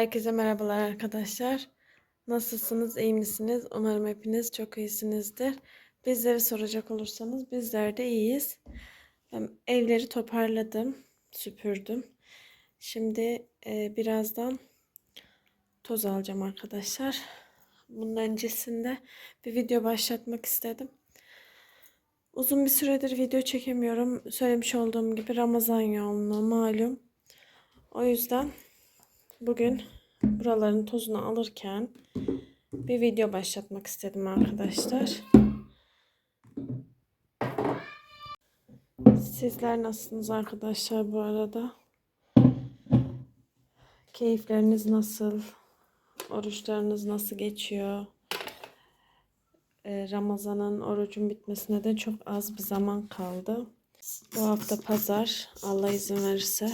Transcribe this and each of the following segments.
Herkese merhabalar arkadaşlar. Nasılsınız, iyi misiniz? Umarım hepiniz çok iyisinizdir. Bizleri soracak olursanız bizler de iyiyiz. Evleri toparladım, süpürdüm. Şimdi e, birazdan toz alacağım arkadaşlar. Bunun öncesinde bir video başlatmak istedim. Uzun bir süredir video çekemiyorum. Söylemiş olduğum gibi Ramazan yoğunluğu malum. O yüzden bugün buraların tozunu alırken bir video başlatmak istedim arkadaşlar. Sizler nasılsınız arkadaşlar bu arada? Keyifleriniz nasıl? Oruçlarınız nasıl geçiyor? Ee, Ramazan'ın orucun bitmesine de çok az bir zaman kaldı. Bu hafta pazar Allah izin verirse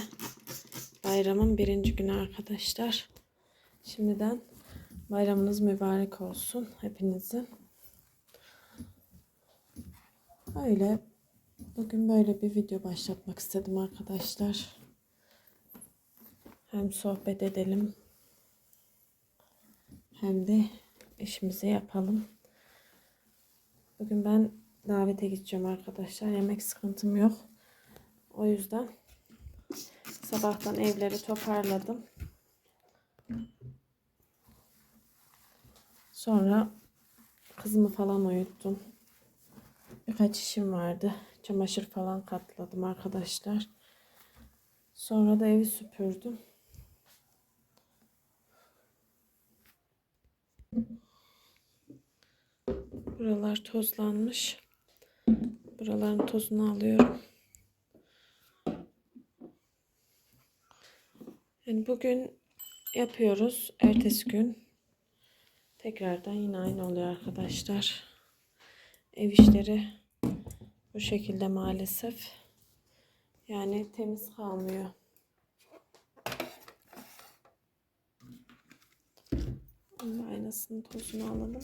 bayramın birinci günü arkadaşlar. Şimdiden bayramınız mübarek olsun hepinizin. Öyle bugün böyle bir video başlatmak istedim arkadaşlar. Hem sohbet edelim hem de işimizi yapalım. Bugün ben davete gideceğim arkadaşlar. Yemek sıkıntım yok. O yüzden sabahtan evleri toparladım. Sonra kızımı falan uyuttum. Birkaç işim vardı. Çamaşır falan katladım arkadaşlar. Sonra da evi süpürdüm. Buralar tozlanmış. Buraların tozunu alıyorum. Bugün yapıyoruz. Ertesi gün tekrardan yine aynı oluyor arkadaşlar. Ev işleri bu şekilde maalesef. Yani temiz kalmıyor. Onun aynasının tozunu alalım.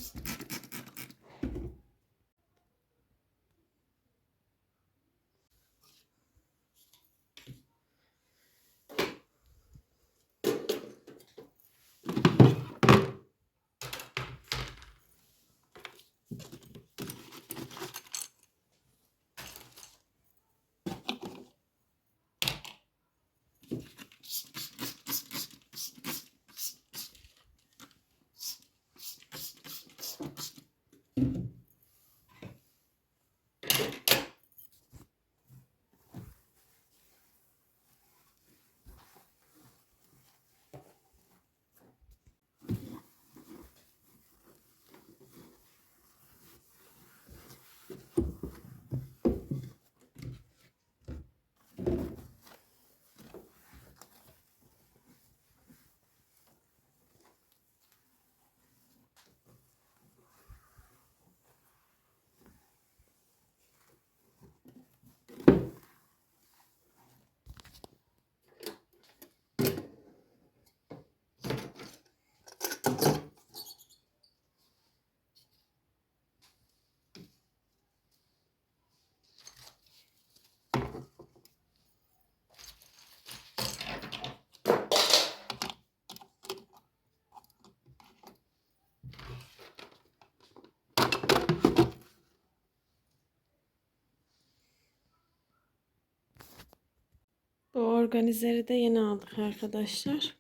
Bu organizeri de yeni aldık arkadaşlar.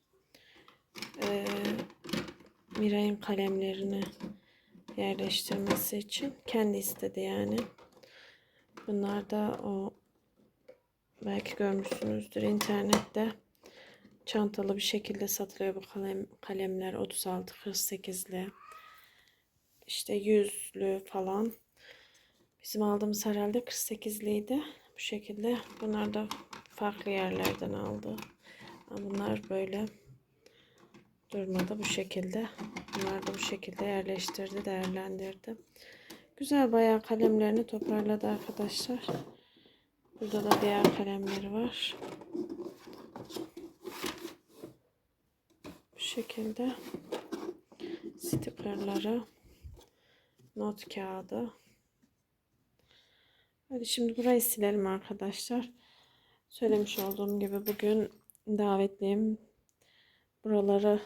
Ee, Miray'ın kalemlerini yerleştirmesi için. Kendi istedi yani. Bunlar da o belki görmüşsünüzdür internette çantalı bir şekilde satılıyor bu kalem, kalemler 36 48'li işte 100'lü falan bizim aldığımız herhalde 48'liydi bu şekilde bunlar da farklı yerlerden aldı. Bunlar böyle durmadı. Bu şekilde. Bunlar da bu şekilde yerleştirdi değerlendirdi. Güzel bayağı kalemlerini toparladı arkadaşlar. Burada da diğer kalemleri var. Bu şekilde stikerleri not kağıdı. Hadi şimdi burayı silelim arkadaşlar söylemiş olduğum gibi bugün davetliyim Buraları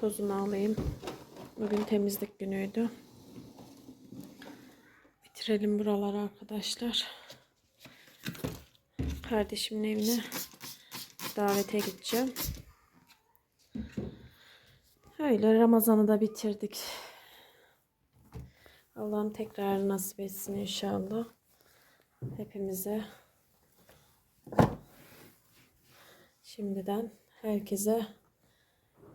tozunu alayım. Bugün temizlik günüydü. Bitirelim buraları arkadaşlar. Kardeşimin evine davete gideceğim. Öyle Ramazan'ı da bitirdik. Allah'ım tekrar nasip etsin inşallah. Hepimize şimdiden herkese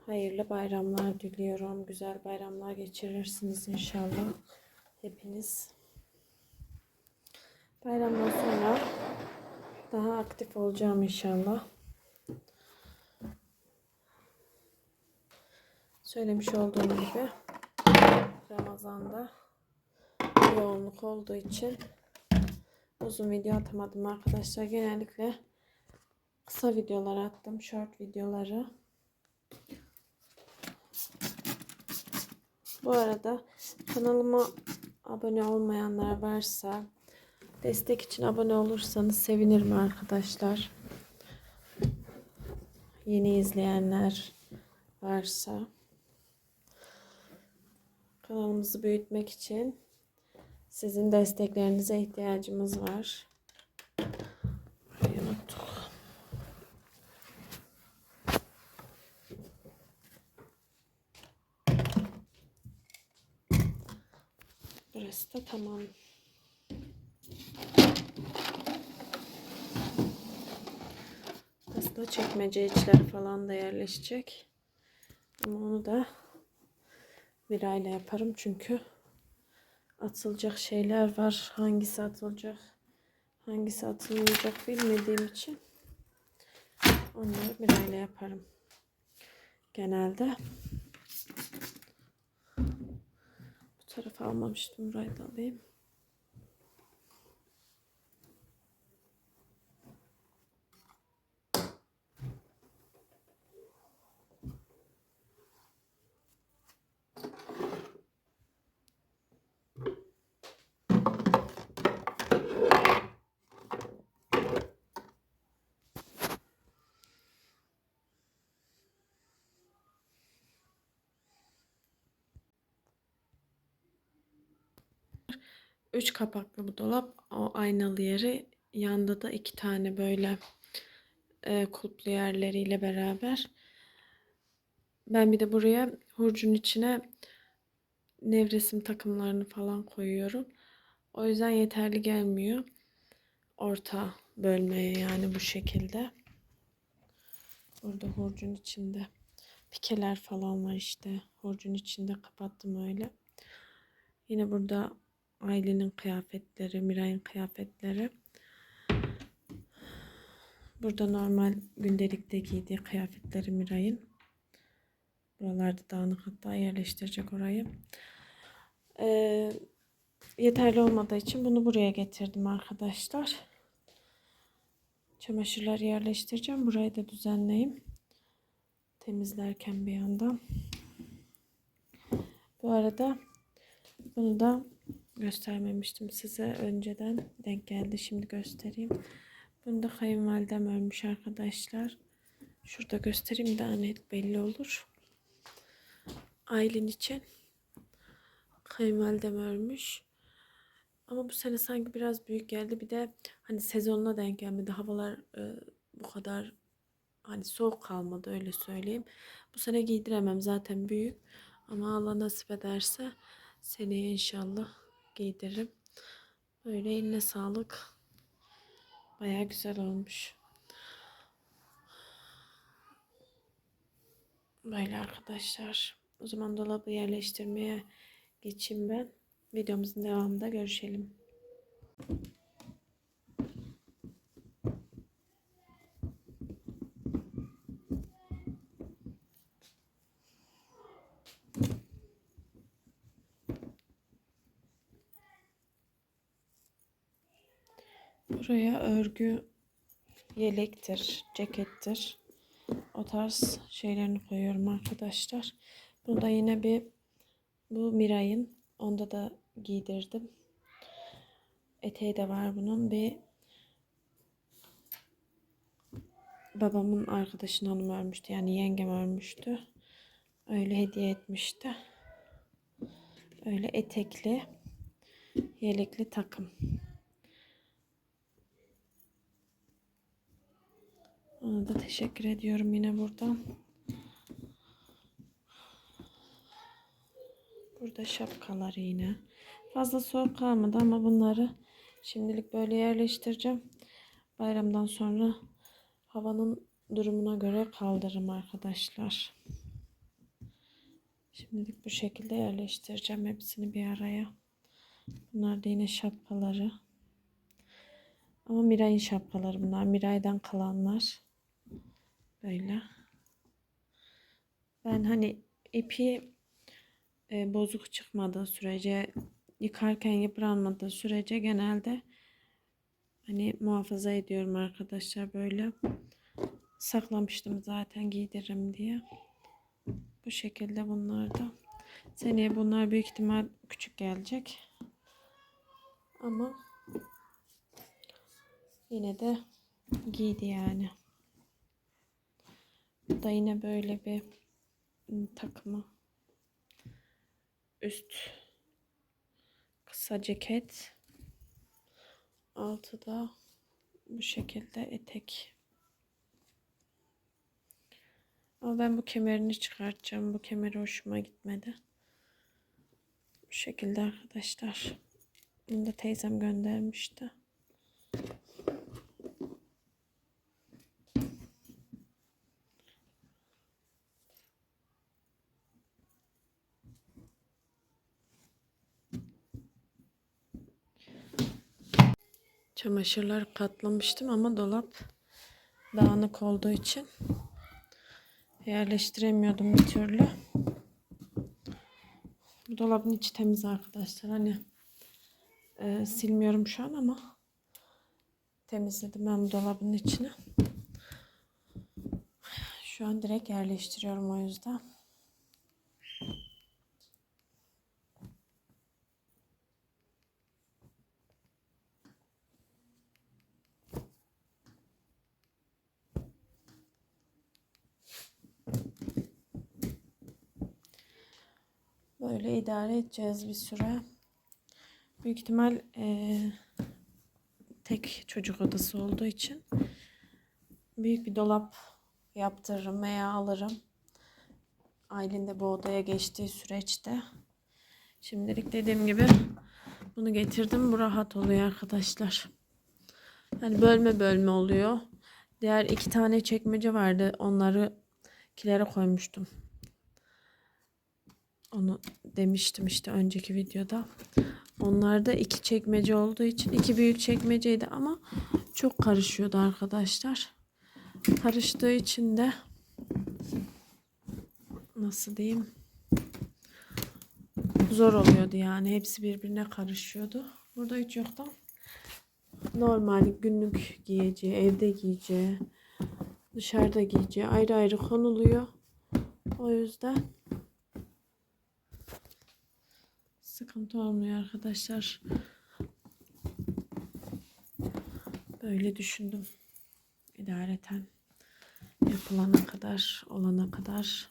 hayırlı bayramlar diliyorum. Güzel bayramlar geçirirsiniz inşallah. Hepiniz. Bayramdan sonra daha aktif olacağım inşallah. Söylemiş olduğum gibi Ramazan'da yoğunluk olduğu için uzun video atamadım arkadaşlar. Genellikle kısa videolar attım. Short videoları. Bu arada kanalıma abone olmayanlar varsa destek için abone olursanız sevinirim arkadaşlar. Yeni izleyenler varsa kanalımızı büyütmek için sizin desteklerinize ihtiyacımız var. Burayı unuttuk. Da tamam. Aslında çekmece içler falan da yerleşecek. Ama onu da virayla yaparım çünkü atılacak şeyler var. Hangisi atılacak, hangisi atılmayacak bilmediğim için onları birayla yaparım. Genelde bu tarafa almamıştım. Burayı da alayım. Üç kapaklı bu dolap. O aynalı yeri. Yanda da iki tane böyle e, kulplu yerleriyle beraber. Ben bir de buraya hurcun içine nevresim takımlarını falan koyuyorum. O yüzden yeterli gelmiyor. Orta bölmeye yani bu şekilde. Burada hurcun içinde pikeler falan var işte. Hurcun içinde kapattım öyle. Yine burada Aylin'in kıyafetleri, Miray'ın kıyafetleri. Burada normal gündelikte giydiği kıyafetleri Miray'ın. Buralarda dağınık hatta yerleştirecek orayı. Ee, yeterli olmadığı için bunu buraya getirdim arkadaşlar. Çamaşırları yerleştireceğim. Burayı da düzenleyeyim. Temizlerken bir yandan. Bu arada bunu da göstermemiştim size önceden. Denk geldi şimdi göstereyim. Bunu da kayınvalidem örmüş arkadaşlar. Şurada göstereyim daha net belli olur. Aylin için kayınvalidem örmüş. Ama bu sene sanki biraz büyük geldi. Bir de hani sezonuna denk gelmedi. Havalar e, bu kadar hani soğuk kalmadı öyle söyleyeyim. Bu sene giydiremem zaten büyük. Ama Allah nasip ederse seneye inşallah giydiririm. Böyle eline sağlık. Baya güzel olmuş. Böyle arkadaşlar. O zaman dolabı yerleştirmeye geçeyim ben. Videomuzun devamında görüşelim. Buraya örgü, yelektir, cekettir. O tarz şeylerini koyuyorum arkadaşlar. Bunu da yine bir bu Miray'ın. Onda da giydirdim. Eteği de var bunun. Bir babamın arkadaşının hanım ölmüştü. Yani yengem ölmüştü. Öyle hediye etmişti. Öyle etekli, yelekli takım. Ona da teşekkür ediyorum yine buradan. Burada şapkalar yine. Fazla soğuk kalmadı ama bunları şimdilik böyle yerleştireceğim. Bayramdan sonra havanın durumuna göre kaldırırım arkadaşlar. Şimdilik bu şekilde yerleştireceğim hepsini bir araya. Bunlar da yine şapkaları. Ama Miray'ın şapkaları bunlar. Miray'dan kalanlar. Böyle. Ben hani ipi e, bozuk çıkmadığı sürece yıkarken yıpranmadığı sürece genelde hani muhafaza ediyorum arkadaşlar böyle. Saklamıştım zaten giydiririm diye. Bu şekilde bunlar da. Seneye bunlar büyük ihtimal küçük gelecek. Ama yine de giydi yani da yine böyle bir ım, takımı. Üst kısa ceket. Altı da bu şekilde etek. Ama ben bu kemerini çıkartacağım. Bu kemeri hoşuma gitmedi. Bu şekilde arkadaşlar. Bunu da teyzem göndermişti Çamaşırlar katlamıştım ama dolap dağınık olduğu için yerleştiremiyordum bir türlü. Bu dolabın içi temiz arkadaşlar. Hani e, silmiyorum şu an ama temizledim ben bu dolabın içini. Şu an direkt yerleştiriyorum o yüzden. Böyle idare edeceğiz bir süre. Büyük ihtimal eee, tek çocuk odası olduğu için büyük bir dolap yaptırırım veya alırım. Aylin de bu odaya geçtiği süreçte. Şimdilik dediğim gibi bunu getirdim. Bu rahat oluyor arkadaşlar. Yani bölme bölme oluyor. Diğer iki tane çekmece vardı. Onları kilere koymuştum. Onu demiştim işte önceki videoda. Onlarda iki çekmece olduğu için iki büyük çekmeceydi ama çok karışıyordu arkadaşlar. Karıştığı için de nasıl diyeyim zor oluyordu yani. Hepsi birbirine karışıyordu. Burada hiç yoktu. Normal günlük giyeceği, evde giyeceği, dışarıda giyeceği ayrı ayrı konuluyor. O yüzden sıkıntı olmuyor arkadaşlar. Böyle düşündüm. İdareten yapılana kadar, olana kadar.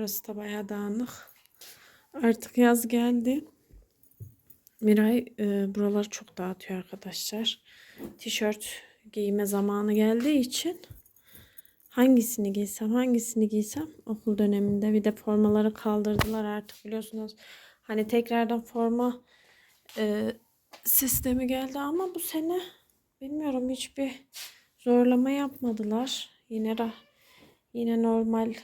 Burası da bayağı dağınık. Artık yaz geldi. Miray e, buraları çok dağıtıyor arkadaşlar. Tişört giyme zamanı geldiği için hangisini giysem hangisini giysem okul döneminde bir de formaları kaldırdılar artık biliyorsunuz. Hani tekrardan forma e, sistemi geldi ama bu sene bilmiyorum hiçbir zorlama yapmadılar. Yine yine normal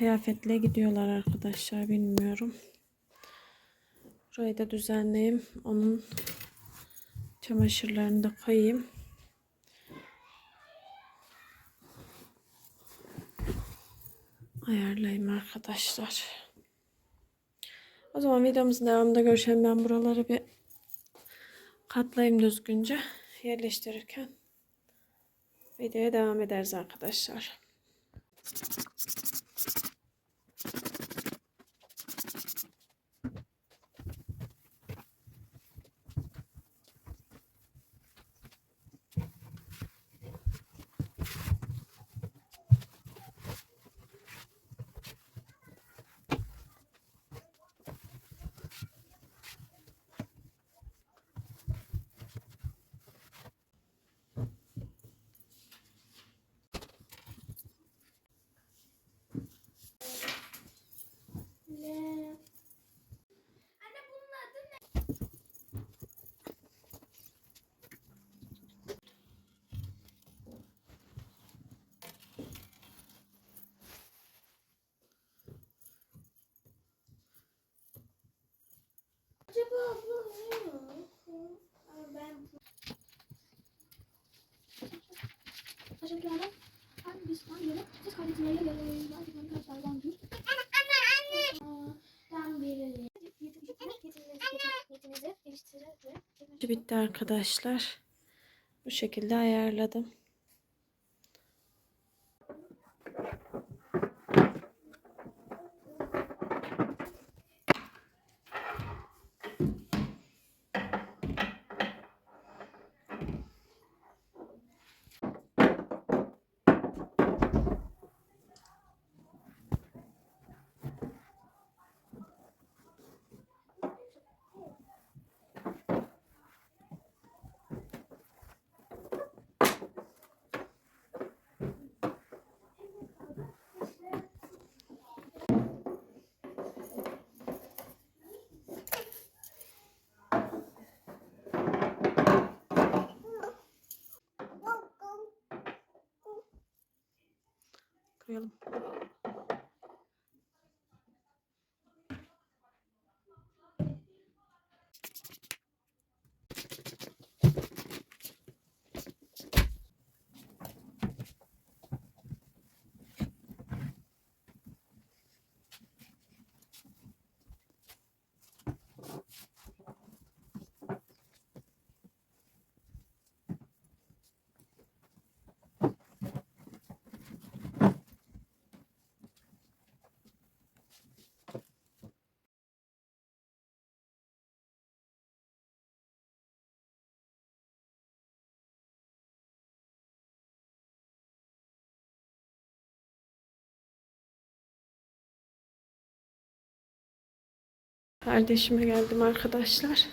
kıyafetle gidiyorlar arkadaşlar bilmiyorum. Burayı da düzenleyeyim. Onun çamaşırlarını da koyayım. Ayarlayayım arkadaşlar. O zaman videomuzun devamında görüşelim. Ben buraları bir katlayayım düzgünce yerleştirirken videoya devam ederiz arkadaşlar. Acaba bu ne? Ben Aşağıdakilerden hangisi hangileri ses kaydetleriyle görevleriyle arkadaşlardan bir. Ben. Yetiminizi geliştirir ve Bitti arkadaşlar. Bu şekilde ayarladım. Koyalım. Kardeşime geldim arkadaşlar.